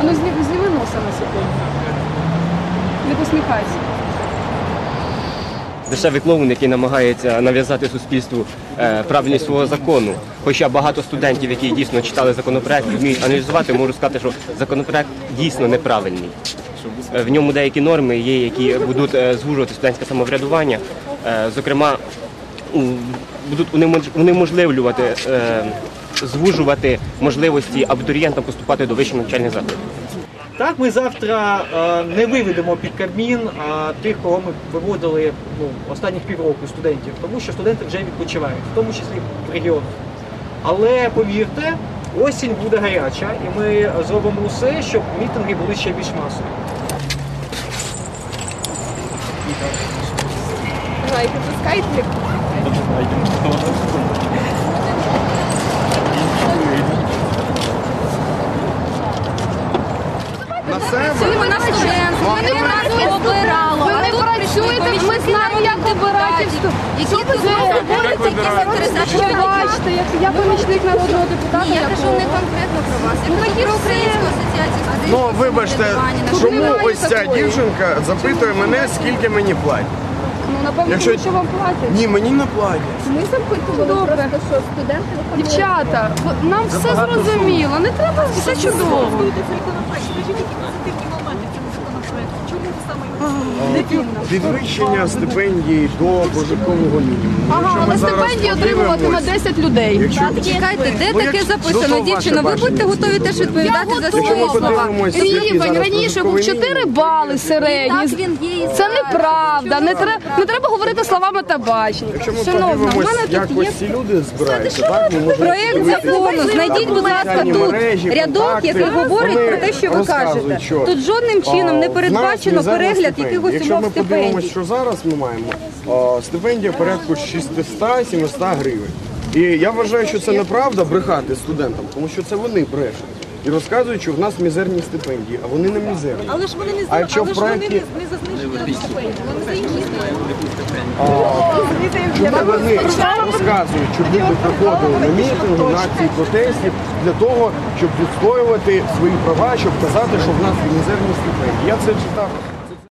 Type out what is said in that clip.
А ну зні- зніми носа на секунду. Не посміхайся. Дешевий клоун, який намагається нав'язати суспільству е, правильність свого закону. Хоча багато студентів, які дійсно читали законопроект, вміють аналізувати, можу сказати, що законопроект дійсно неправильний. Е, В ньому деякі норми є, які будуть е, звужувати студентське самоврядування. Е, Зокрема, у- будуть унемож- унеможливлювати, е, звужувати можливості абітурієнтам поступати до вищих навчальних закладів. Так, ми завтра е, не виведемо під Кабмін е, тих, кого ми виводили ну, останніх півроку студентів, тому що студенти вже відпочивають, в тому числі в регіонах. Але повірте, осінь буде гаряча, і ми зробимо усе, щоб мітинги були ще більш масові. Давай, пропускайте. На себе? на студент, не нас обирало. Ви не працюєте, ми знаємо, як обирати. Які тут ви говорять, які інтересації. Бачите, я помічник народного депутата. Ні, я кажу не конкретно про вас. Я кажу про Українську асоціацію студентів. Ну, вибачте, чому ось ця дівчинка запитує мене, скільки мені платять? Напевно, Якщо- тому що вам платять. Ні, мені не платять. Ми запитували добре. що студенти Дівчата, в- нам все зрозуміло, не треба все чудово. Підвищення стипендії до прожиткового мінімуму. Ага, але зараз стипендію отримуватиме 10 людей. Якщо, Чекайте, де Ну, таке як- записано, ну, дівчина? Ви ваше будьте бачення готові теж відповідати за Якщо ми свої слова. який Рівень зараз раніше був прожитковий 4 мінімум, бали Так він є Це неправда. Не треба не треба говорити словами табачні. Якщо ми Шановна, в мене як тут є ось ці люди збираються, так ми можемо Проєкт закону, знайдіть, будь ласка, тут рядок, який говорить про те, що ви кажете. Тут жодним чином не передбачено перегляд якихось Якщо умов ми подивимося, стипендій. що зараз ми маємо, а, стипендія порядку 600-700 гривень. І я вважаю, що це неправда брехати студентам, тому що це вони брешуть. І розказують, що в нас мізерні стипендії, а вони не мізерні. Але ж вони не А якщо але в ж вони проєкті- не, не за зниження стипендії, вони за інші Чому вони розказують, що люди приходили на мітинги, на акції протестів для того, щоб відстоювати свої права, щоб казати, що в нас мізерні стипендії. Я це читав